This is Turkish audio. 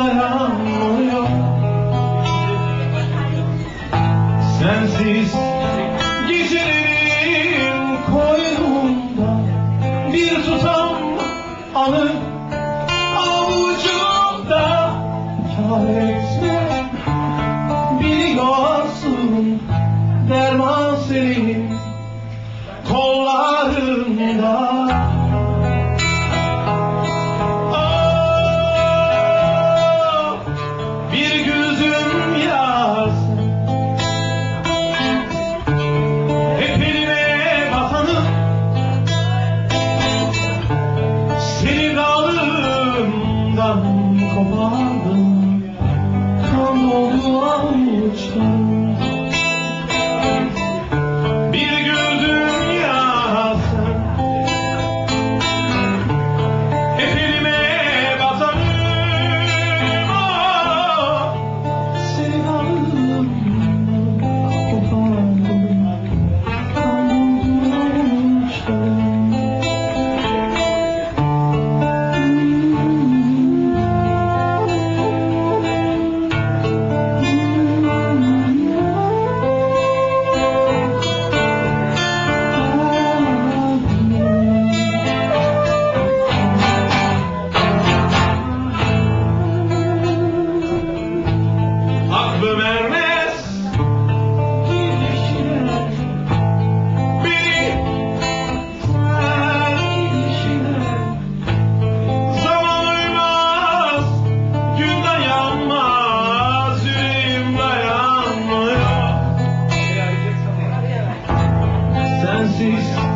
yağmur yok Sensiz gecelerim koynumda Bir tutam anı avucumda etme biliyorsun Derman senin. Kollarında kopardım. Kan oldu ağlayıştan hakkını vermez. Beni Zaman uymaz Gün dayanmaz Yüreğim dayanmıyor Sensiz